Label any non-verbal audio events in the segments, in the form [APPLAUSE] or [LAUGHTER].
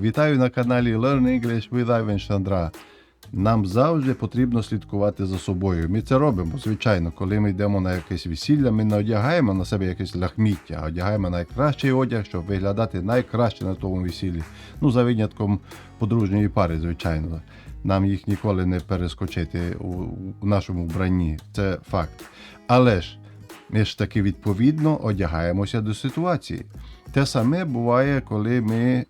Вітаю на каналі Learn English with Ivan Шандра. Нам завжди потрібно слідкувати за собою. Ми це робимо, звичайно, коли ми йдемо на якесь весілля, ми не одягаємо на себе якесь ляхміття, а одягаємо найкращий одяг, щоб виглядати найкраще на тому весіллі. Ну, за винятком подружньої пари, звичайно. Нам їх ніколи не перескочити у нашому вбранні. Це факт. Але ж ми ж таки відповідно одягаємося до ситуації. Те саме буває, коли ми е,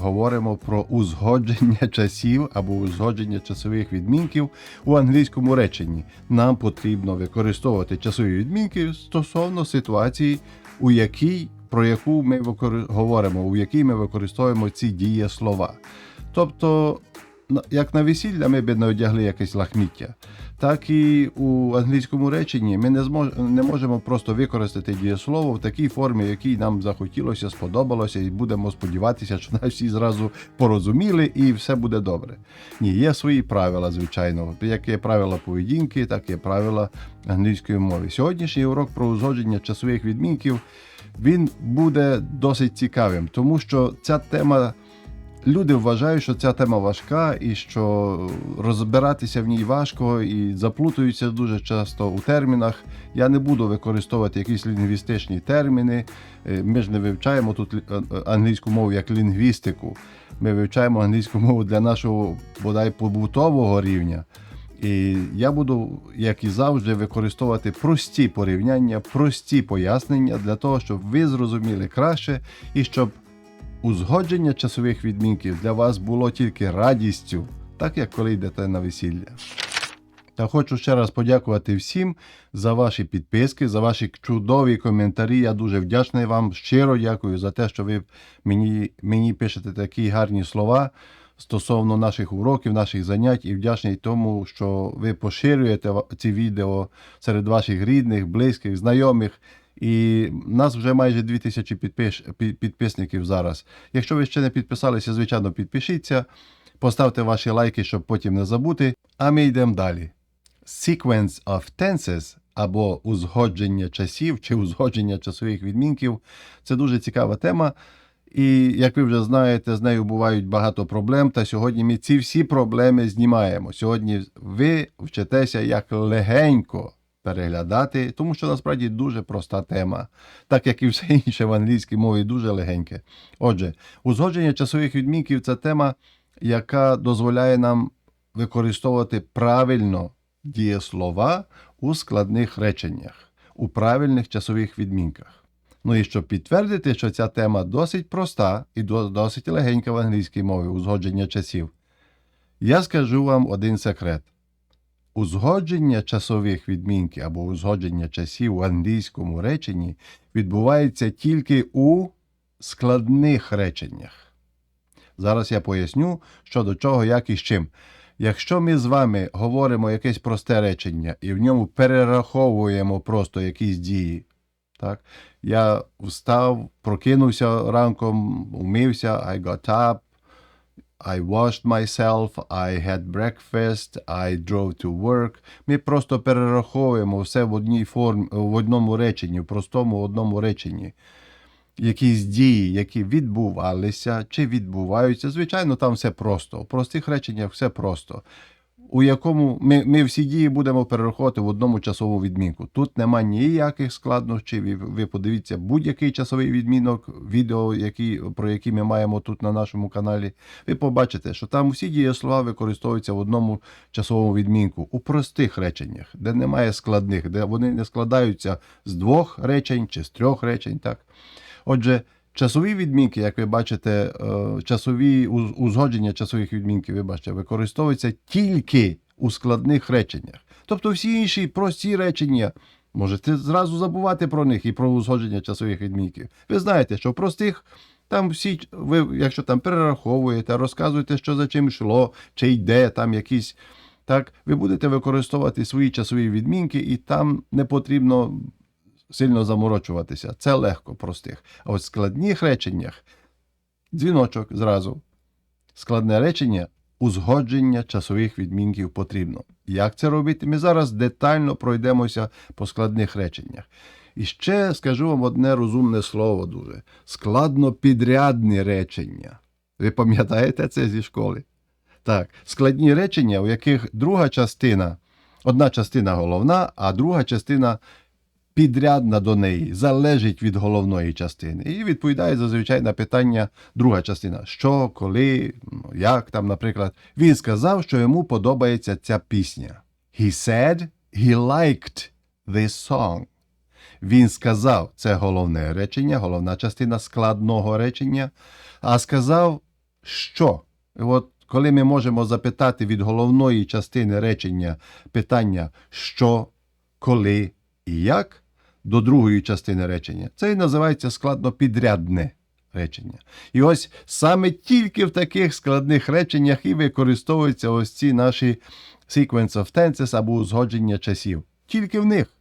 говоримо про узгодження часів або узгодження часових відмінків у англійському реченні. Нам потрібно використовувати часові відмінки стосовно ситуації, у якій про яку ми говоримо, у якій ми використовуємо ці дієслова. Тобто, як на весілля ми б не одягли якесь лахміття, так і у англійському реченні ми не, змож, не можемо просто використати дієслово в такій формі, якій нам захотілося, сподобалося, і будемо сподіватися, що нас всі зразу порозуміли і все буде добре. Ні, є свої правила, звичайно. Як є правила поведінки, так є правила англійської мови. Сьогоднішній урок про узгодження часових відмінків він буде досить цікавим, тому що ця тема. Люди вважають, що ця тема важка і що розбиратися в ній важко і заплутуються дуже часто у термінах. Я не буду використовувати якісь лінгвістичні терміни. Е, Ми ж не вивчаємо тут лі- англійську мову як лінгвістику. Ми вивчаємо англійську мову для нашого бодай побутового рівня. І я буду, як і завжди, використовувати прості порівняння, прості пояснення для того, щоб ви зрозуміли краще і щоб узгодження часових відмінків для вас було тільки радістю, так як коли йдете на весілля. Та хочу ще раз подякувати всім за ваші підписки, за ваші чудові коментарі. Я дуже вдячний вам. Щиро дякую за те, що ви мені, мені пишете такі гарні слова стосовно наших уроків, наших занять, і вдячний тому, що ви поширюєте ці відео серед ваших рідних, близьких, знайомих. І нас вже майже 2000 підпиш... пі- підписників зараз. Якщо ви ще не підписалися, звичайно, підпишіться, поставте ваші лайки, щоб потім не забути. А ми йдемо далі. Sequence of tenses або узгодження часів чи узгодження часових відмінків це дуже цікава тема. І як ви вже знаєте, з нею бувають багато проблем. Та сьогодні ми ці всі проблеми знімаємо. Сьогодні ви вчитеся як легенько переглядати, тому що насправді дуже проста тема, так як і все інше в англійській мові дуже легеньке. Отже, узгодження часових відмінків це тема, яка дозволяє нам використовувати правильно дієслова у складних реченнях, у правильних часових відмінках. Ну і щоб підтвердити, що ця тема досить проста і досить легенька в англійській мові узгодження часів, я скажу вам один секрет. Узгодження часових відмінків або узгодження часів у англійському реченні відбувається тільки у складних реченнях. Зараз я поясню, що до чого, як і з чим. Якщо ми з вами говоримо якесь просте речення і в ньому перераховуємо просто якісь дії, так? Я встав, прокинувся ранком, умився, I got up, I washed myself, I had breakfast, I drove to work. Ми просто перераховуємо все в одній формі, в одному реченні, в простому одному реченні. Якісь дії, які відбувалися чи відбуваються. Звичайно, там все просто. У простих реченнях все просто. У якому ми, ми всі дії будемо перераховувати в одному часовому відмінку. Тут нема ніяких складнощів. Ви, подивіться будь-який часовий відмінок, відео, які, про які ми маємо тут на нашому каналі. Ви побачите, що там всі дієслова використовуються в одному часовому відмінку у простих реченнях, де немає складних, де вони не складаються з двох речень чи з трьох речень. Так? Отже, часові відмінки, як ви бачите, е, часові узгодження часових відмінків, ви бачите, використовуються тільки у складних реченнях. Тобто всі інші прості речення. Можете зразу забувати про них і про узгодження часових відмінків. Ви знаєте, що в простих там всі, ви, якщо там перераховуєте, розказуєте, що за чим йшло, чи йде там якісь. Так, ви будете використовувати свої часові відмінки, і там не потрібно сильно заморочуватися. Це легко простих. А от в складних реченнях дзвіночок зразу. Складне речення узгодження часових відмінків потрібно. Як це робити? Ми зараз детально пройдемося по складних реченнях. І ще скажу вам одне розумне слово дуже: складнопідрядні речення. Ви пам'ятаєте це зі школи? Так, складні речення, у яких друга частина, одна частина головна, а друга частина підрядна до неї, залежить від головної частини. І відповідає зазвичай на питання друга частина: що, коли, як там, наприклад. Він сказав, що йому подобається ця пісня. He said he liked this song. Він сказав, це головне речення, головна частина складного речення, а сказав, що. І от коли ми можемо запитати від головної частини речення питання що, коли і як до другої частини речення, це і називається складнопідрядне речення. І ось саме тільки в таких складних реченнях і використовуються ось ці наші sequence of tenses або узгодження часів. Тільки в них.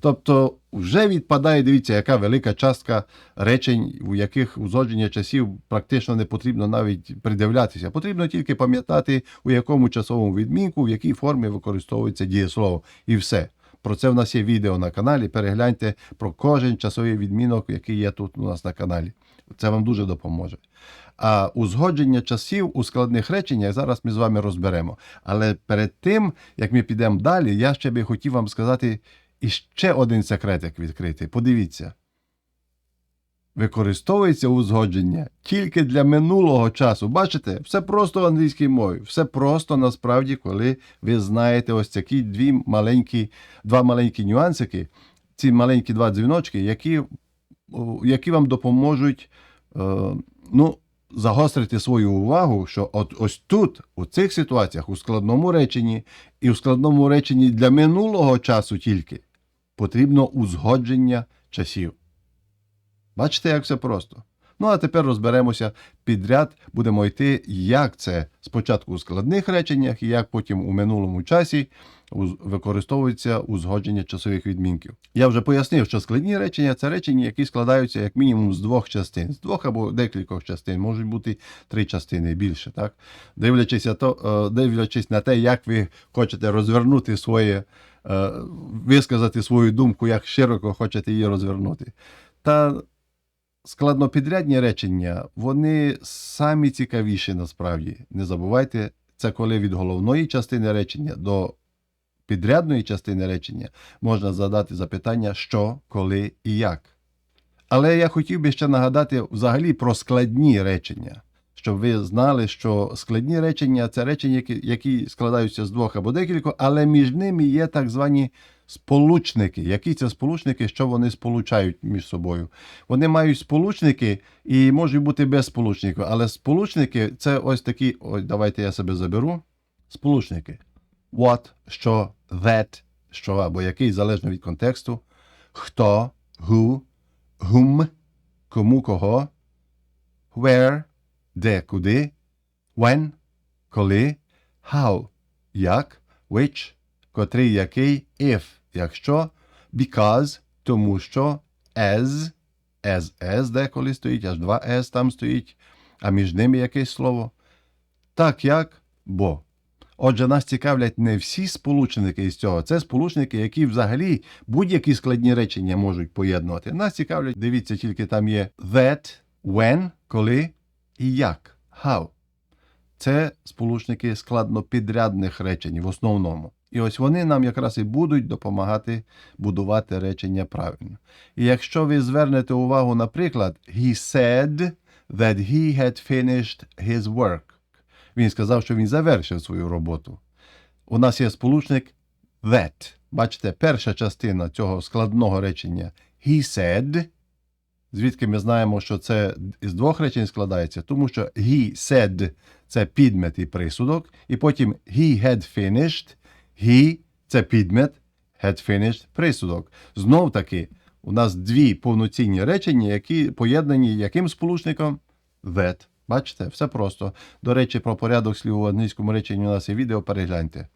Тобто вже відпадає, дивіться, яка велика частка речень, у яких узгодження часів практично не потрібно навіть придивлятися. Потрібно тільки пам'ятати, у якому часовому відмінку, в якій формі використовується дієслово. І все. Про це в нас є відео на каналі. Перегляньте про кожен часовий відмінок, який є тут у нас на каналі. Це вам дуже допоможе. А узгодження часів у складних реченнях зараз ми з вами розберемо. Але перед тим, як ми підемо далі, я ще би хотів вам сказати іще один секретик відкрити. Подивіться. Використовується узгодження тільки для минулого часу. Бачите, все просто в англійській мові. Все просто насправді, коли ви знаєте ось такі дві маленькі, два маленькі нюансики, ці маленькі два дзвіночки, які, які вам допоможуть е, ну, загострити свою увагу, що от ось тут, у цих ситуаціях, у складному реченні і у складному реченні для минулого часу тільки потрібно узгодження часів. Бачите, як все просто. Ну, а тепер розберемося підряд, будемо йти, як це спочатку у складних реченнях і як потім у минулому часі використовується узгодження часових відмінків. Я вже пояснив, що складні речення це речення, які складаються як мінімум з двох частин, з двох або декількох частин, можуть бути три частини більше. Так? Дивлячись, то, е, дивлячись на те, як ви хочете розвернути своє, е, висказати свою думку, як широко хочете її розвернути. Та складнопідрядні речення, вони самі цікавіші насправді. Не забувайте, це коли від головної частини речення до підрядної частини речення можна задати запитання що, коли і як. Але я хотів би ще нагадати взагалі про складні речення, щоб ви знали, що складні речення це речення, які, складаються з двох або декількох, але між ними є так звані сполучники. Які це сполучники, що вони сполучають між собою? Вони мають сполучники і можуть бути без сполучників, але сполучники це ось такі. Ось давайте я себе заберу. Сполучники. What, що, that, що або який, залежно від контексту. Хто, who, whom, кому кого, where, де, куди, when, коли, how, як, which, котрий, який, if, якщо, because, тому що, as, as, as деколи стоїть, аж два s там стоїть, а між ними якесь слово. Так як, бо. Отже, нас цікавлять не всі сполучники із цього. Це сполучники, які взагалі будь-які складні речення можуть поєднувати. Нас цікавлять, дивіться, тільки там є that, when, коли і як. How. Це сполучники складнопідрядних речень в основному. І ось вони нам якраз і будуть допомагати будувати речення правильно. І якщо ви звернете увагу, наприклад, he said that he had finished his work. Він сказав, що він завершив свою роботу. У нас є сполучник that. Бачите, перша частина цього складного речення he said. Звідки ми знаємо, що це із двох речень складається, тому що he said це підмет і присудок, і потім he had finished, he це підмет, had finished присудок. Знов таки, у нас дві повноцінні речення, які поєднані яким сполучником? That. Бачите, все просто. До речі, про порядок слів у англійському реченні у нас є відео, перегляньте.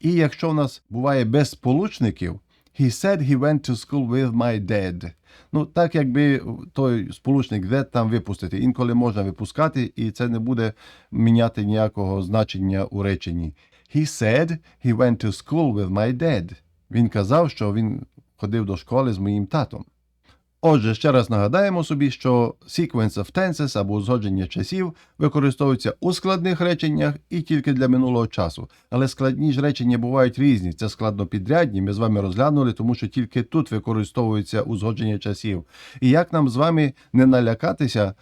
І якщо у нас буває без сполучників, he said he went to school with my dad. Ну, так якби той сполучник that там випустити. Інколи можна випускати, і це не буде міняти ніякого значення у реченні. He said he went to school with my dad. Він казав, що він ходив до школи з моїм татом. Отже, ще раз нагадаємо собі, що sequence of tenses або узгодження часів використовується у складних реченнях і тільки для минулого часу. Але складні ж речення бувають різні. Це складнопідрядні. Ми з вами розглянули, тому що тільки тут використовується узгодження часів. І як нам з вами не налякатися,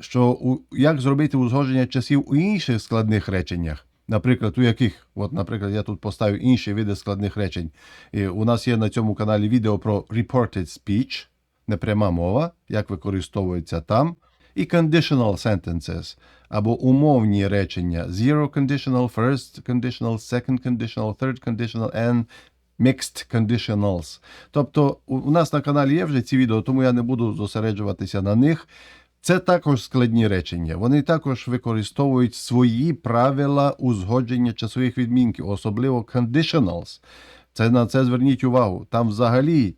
що як зробити узгодження часів у інших складних реченнях? Наприклад, у яких, от, наприклад, я тут поставив інші види складних речень. І у нас є на цьому каналі відео про reported speech, непряма мова, як використовується там, і conditional sentences, або умовні речення zero conditional, first conditional, second conditional, third conditional and mixed conditionals. Тобто у нас на каналі є вже ці відео, тому я не буду зосереджуватися на них. Це також складні речення. Вони також використовують свої правила узгодження часових відмінків, особливо conditionals. Це на це зверніть увагу. Там взагалі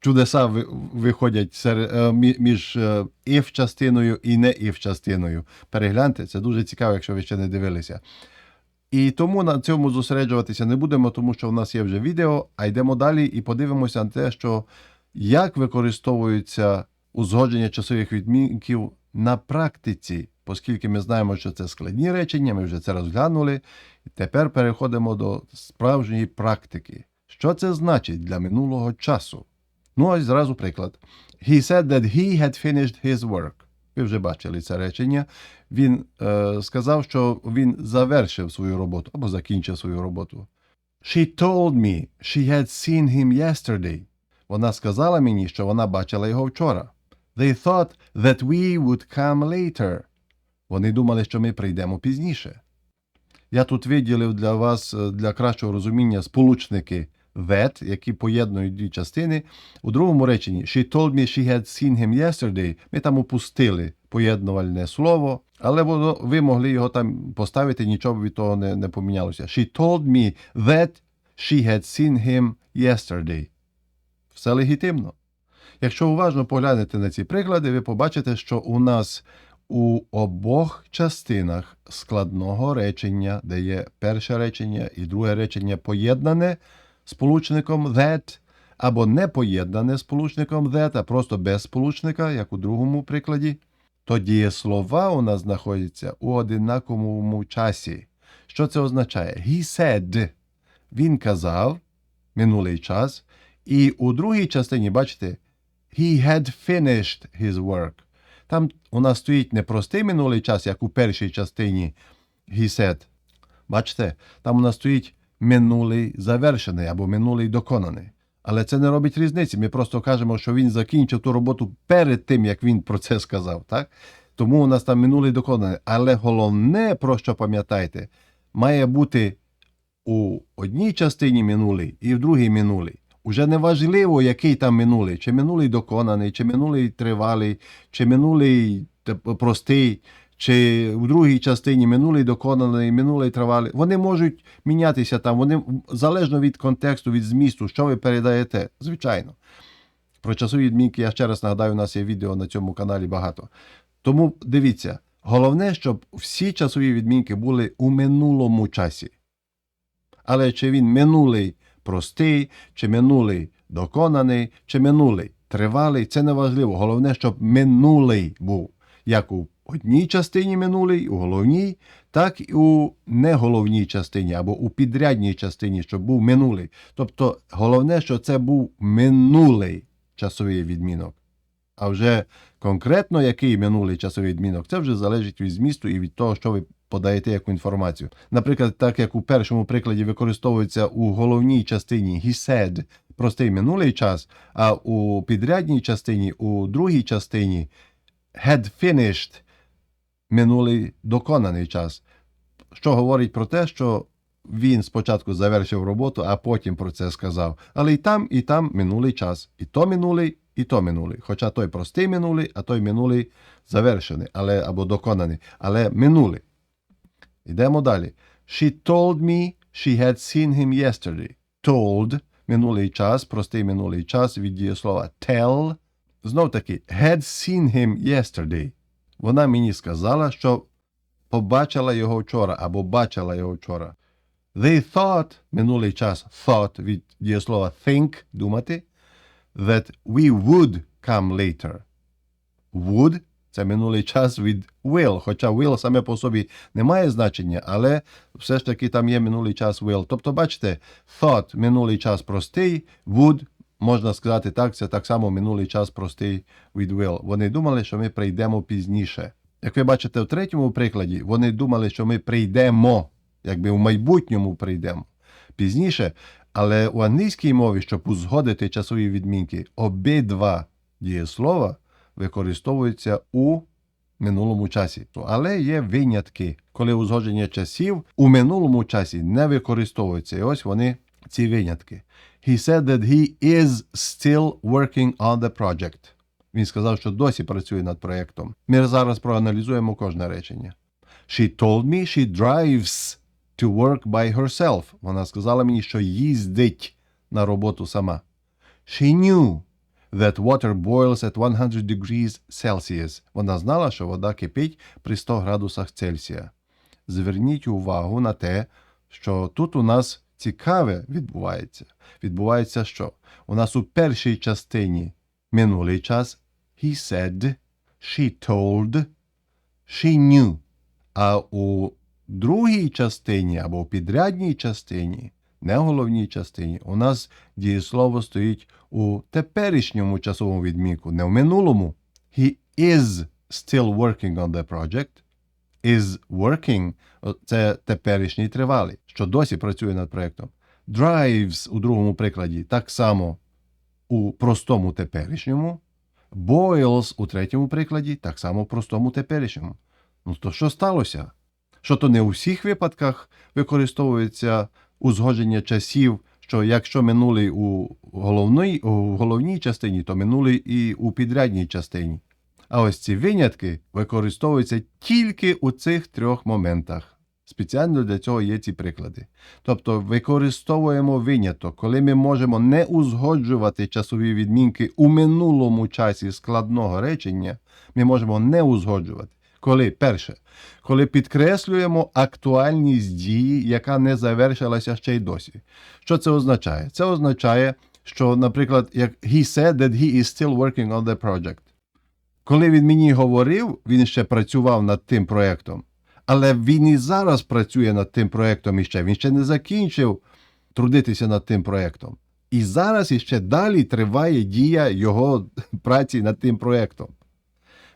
чудеса виходять е, між е, if частиною і не if частиною. Перегляньте, це дуже цікаво, якщо ви ще не дивилися. І тому на цьому зосереджуватися не будемо, тому що в нас є вже відео, а йдемо далі і подивимося на те, що як використовується узгодження часових відмінків на практиці, оскільки ми знаємо, що це складні речення, ми вже це розглянули. І тепер переходимо до справжньої практики. Що це значить для минулого часу? Ну, ось зразу приклад. He said that he had finished his work. Ви вже бачили це речення. Він е, сказав, що він завершив свою роботу або закінчив свою роботу. She told me she had seen him yesterday. Вона сказала мені, що вона бачила його вчора. They thought that we would come later. Вони думали, що ми прийдемо пізніше. Я тут виділив для вас е, для кращого розуміння сполучники that, які поєднують дві частини. У другому реченні She told me she had seen him yesterday. Ми там опустили поєднувальне слово, але ви могли його там поставити, нічого від того не, не помінялося. She told me that she had seen him yesterday. Все легітимно. Якщо уважно поглянете на ці приклади, ви побачите, що у нас у обох частинах складного речення, де є перше речення і друге речення поєднане сполучником that, або не поєднане сполучником that, а просто без сполучника, як у другому прикладі, то дієслова у нас знаходяться у одинаковому часі. Що це означає? He said. Він казав минулий час. І у другій частині, бачите, he had finished his work. Там у нас стоїть не простий минулий час, як у першій частині he said. Бачите, там у нас стоїть минулий завершений або минулий доконаний. Але це не робить різниці. Ми просто кажемо, що він закінчив ту роботу перед тим, як він про це сказав. Так? Тому у нас там минулий доконаний. Але головне, про що пам'ятайте, має бути у одній частині минулий і в другій минулий. Уже не важливо, який там минулий, чи минулий доконаний, чи минулий тривалий, чи минулий простий, чи в другій частині минулий доконаний, минулий тривалий. Вони можуть мінятися там, вони залежно від контексту, від змісту, що ви передаєте. Звичайно. Про часові відмінки я ще раз нагадаю, у нас є відео на цьому каналі багато. Тому дивіться, головне, щоб всі часові відмінки були у минулому часі. Але чи він минулий простий, чи минулий доконаний, чи минулий тривалий, це не важливо. Головне, щоб минулий був як у одній частині минулий, у головній, так і у неголовній частині або у підрядній частині, щоб був минулий. Тобто головне, що це був минулий часовий відмінок. А вже конкретно який минулий часовий відмінок, це вже залежить від змісту і від того, що ви подаєте яку інформацію. Наприклад, так як у першому прикладі використовується у головній частині he said простий минулий час, а у підрядній частині, у другій частині had finished минулий доконаний час, що говорить про те, що він спочатку завершив роботу, а потім про це сказав. Але і там, і там минулий час. І то минулий, і то минулий. Хоча той простий минулий, а той минулий завершений, але або доконаний, але минулий. Йдемо далі. She told me she had seen him yesterday. Told минулий час, простий минулий час від дієслова tell. Знов таки, had seen him yesterday. Вона мені сказала, що побачила його вчора або бачила його вчора. They thought, минулий час, thought від дієслова think, думати, that we would come later. Would це минулий час від will, хоча will саме по собі не має значення, але все ж таки там є минулий час will. Тобто, бачите, thought минулий час простий, would, можна сказати так, це так само минулий час простий від will. Вони думали, що ми прийдемо пізніше. Як ви бачите в третьому прикладі, вони думали, що ми прийдемо, якби в майбутньому прийдемо пізніше. Але у англійській мові, щоб узгодити часові відмінки, обидва дієслова використовуються у минулому часі. Але є винятки, коли узгодження часів у минулому часі не використовується. І ось вони ці винятки. He said that he is still working on the project. Він сказав, що досі працює над проєктом. Ми зараз проаналізуємо кожне речення. She told me she drives to work by herself. Вона сказала мені, що їздить на роботу сама. She knew that water boils at 100 degrees Celsius. Вона знала, що вода кипить при 100 градусах Цельсія. Зверніть увагу на те, що тут у нас цікаве відбувається. Відбувається що? У нас у першій частині минулий час he said, she told, she knew. А у другій частині або в підрядній частині, не головній частині, у нас дієслово стоїть у теперішньому часовому відмінку, не в минулому. He is still working on the project. Is working – це теперішній тривалий, що досі працює над проєктом. Drives у другому прикладі так само у простому теперішньому. Boils у третьому прикладі так само в простому теперішньому. Ну то що сталося? Що то не у всіх випадках використовується узгодження часів, що якщо минулий у головній, у головній частині, то минулий і у підрядній частині. А ось ці винятки використовуються тільки у цих трьох моментах. Спеціально для цього є ці приклади. Тобто використовуємо виняток, коли ми можемо не узгоджувати часові відмінки у минулому часі складного речення, ми можемо не узгоджувати. Коли перше, коли підкреслюємо актуальність дії, яка не завершилася ще й досі. Що це означає? Це означає, що, наприклад, як he said that he is still working on the project. Коли він мені говорив, він ще працював над тим проєктом. Але він і зараз працює над тим проєктом іще. Він ще не закінчив трудитися над тим проєктом. І зараз іще далі триває дія його [LAUGHS] праці над тим проєктом.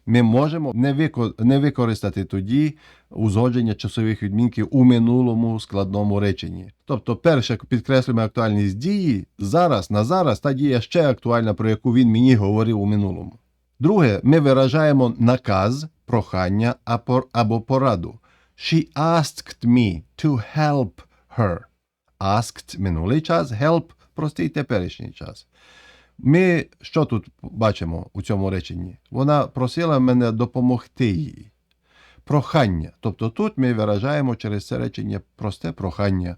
Ми можемо не, вико... не використати тоді узгодження часових відмінків у минулому складному реченні. Тобто, перше, підкреслюємо актуальність дії, зараз на зараз та дія ще актуальна, про яку він мені говорив у минулому. Друге, ми виражаємо наказ, прохання або пораду. She asked me to help her. Asked минулий час, help простий теперішній час. Ми що тут бачимо у цьому реченні? Вона просила мене допомогти їй. Прохання. Тобто тут ми виражаємо через це речення просте прохання.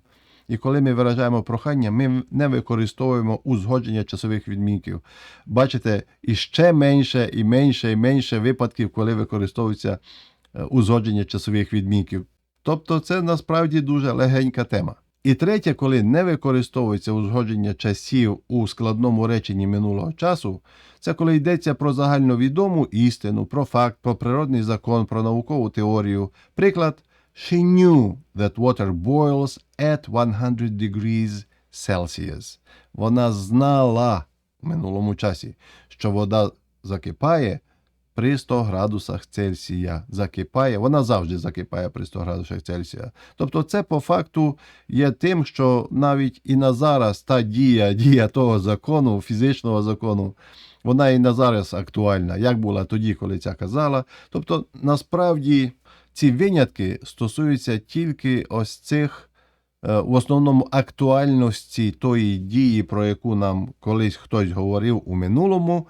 І коли ми виражаємо прохання, ми не використовуємо узгодження часових відмінків. Бачите, і ще менше, і менше, і менше випадків, коли використовується узгодження часових відмінків. Тобто це насправді дуже легенька тема. І третє, коли не використовується узгодження часів у складному реченні минулого часу, це коли йдеться про загальновідому істину, про факт, про природний закон, про наукову теорію. Приклад, she knew that water boils at 100 degrees Celsius. Вона знала в минулому часі, що вода закипає при 100 градусах Цельсія. Закипає, вона завжди закипає при 100 градусах Цельсія. Тобто, це по факту є тим, що навіть і на зараз та дія, дія того закону, фізичного закону, вона і на зараз актуальна, як була тоді, коли ця казала. Тобто, насправді ці винятки стосуються тільки ось цих. В основному актуальності тої дії, про яку нам колись хтось говорив у минулому,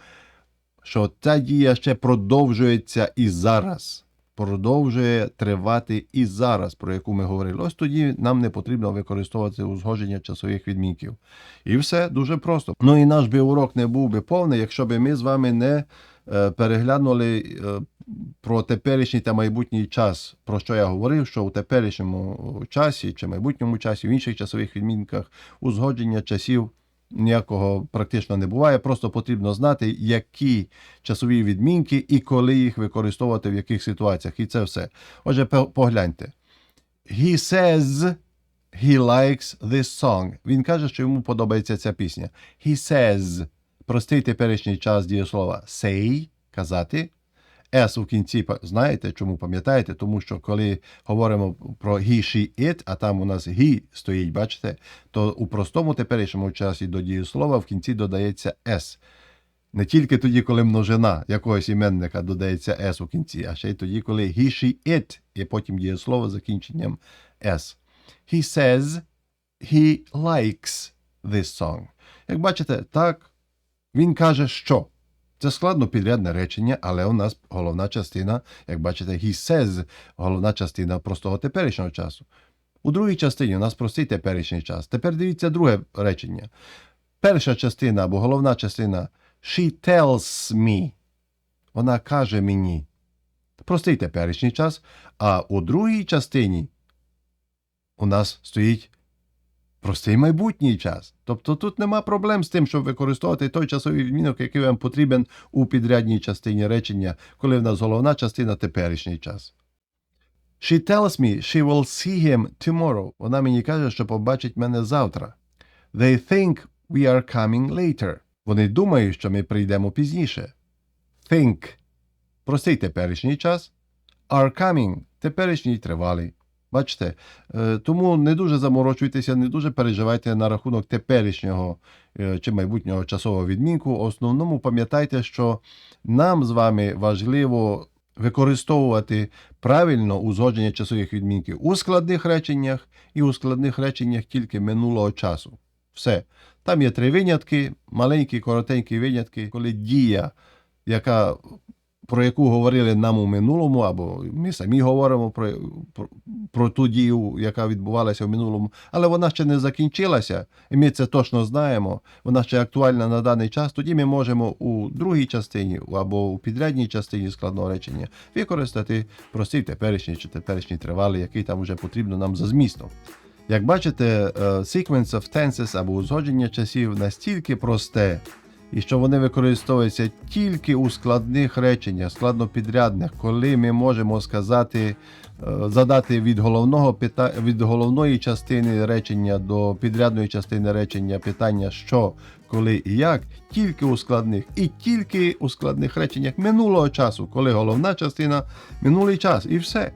що ця дія ще продовжується і зараз, продовжує тривати і зараз, про яку ми говорили. Ось тоді нам не потрібно використовувати узгодження часових відмінків. І все дуже просто. Ну і наш би урок не був би повний, якщо б ми з вами не переглянули про теперішній та майбутній час, про що я говорив, що у теперішньому часі чи майбутньому часі, в інших часових відмінках узгодження часів ніякого практично не буває. Просто потрібно знати, які часові відмінки і коли їх використовувати в яких ситуаціях. І це все. Отже, погляньте. He says he likes this song. Він каже, що йому подобається ця пісня. He says. Простий теперішній час дієслова say казати. S у кінці знаєте, чому пам'ятаєте? Тому що коли говоримо про he, she, it, а там у нас he стоїть, бачите, то у простому теперішньому часі до дієслова в кінці додається S. Не тільки тоді, коли множина якогось іменника додається S у кінці, а ще й тоді, коли he, she, it, і потім дієслово з закінченням S. He says he likes this song. Як бачите, так, він каже, що. Це складно підрядне речення, але у нас головна частина, як бачите, he says, головна частина простого теперішнього часу. У другій частині у нас простий теперішній час. Тепер дивіться друге речення. Перша частина або головна частина she tells me. Вона каже мені. Простий теперішній час. А у другій частині у нас стоїть простий майбутній час. Тобто тут нема проблем з тим, щоб використовувати той часовий відмінок, який вам потрібен у підрядній частині речення, коли в нас головна частина теперішній час. She tells me she will see him tomorrow. Вона мені каже, що побачить мене завтра. They think we are coming later. Вони думають, що ми прийдемо пізніше. Think – простий теперішній час. Are coming – теперішній тривалий. Бачите, Е, тому не дуже заморочуйтеся, не дуже переживайте на рахунок теперішнього е, чи майбутнього часового відмінку. В основному пам'ятайте, що нам з вами важливо використовувати правильно узгодження часових відмінків у складних реченнях і у складних реченнях тільки минулого часу. Все. Там є три винятки, маленькі, коротенькі винятки, коли дія, яка про яку говорили нам у минулому, або ми самі говоримо про, про, про ту дію, яка відбувалася в минулому, але вона ще не закінчилася, і ми це точно знаємо. Вона ще актуальна на даний час. Тоді ми можемо у другій частині або у підрядній частині складного речення використати простий теперішній чи теперішній тривалий, який там вже потрібно нам за змістом. Як бачите, е, sequence of tenses або узгодження часів настільки просте, і що вони використовуються тільки у складних реченнях, складнопідрядних, коли ми можемо сказати, е, задати від головного пита... від головної частини речення до підрядної частини речення питання, що, коли і як, тільки у складних, і тільки у складних реченнях минулого часу, коли головна частина минулий час, і все.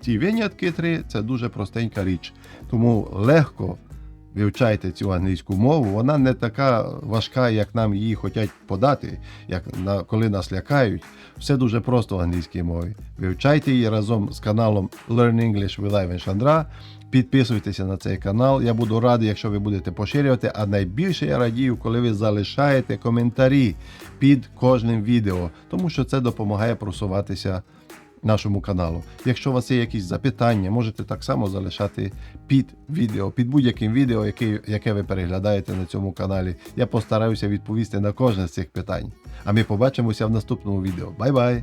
Ці винятки три це дуже простенька річ. Тому легко вивчайте цю англійську мову. Вона не така важка, як нам її хочуть подати, як на, коли нас лякають. Все дуже просто в англійській мові. Вивчайте її разом з каналом Learn English with Ivan Chandra. Підписуйтеся на цей канал. Я буду радий, якщо ви будете поширювати. А найбільше я радію, коли ви залишаєте коментарі під кожним відео, тому що це допомагає просуватися нашому каналу. Якщо у вас є якісь запитання, можете так само залишати під відео, під будь-яким відео, яке, яке ви переглядаєте на цьому каналі. Я постараюся відповісти на кожне з цих питань. А ми побачимося в наступному відео. Бай-бай!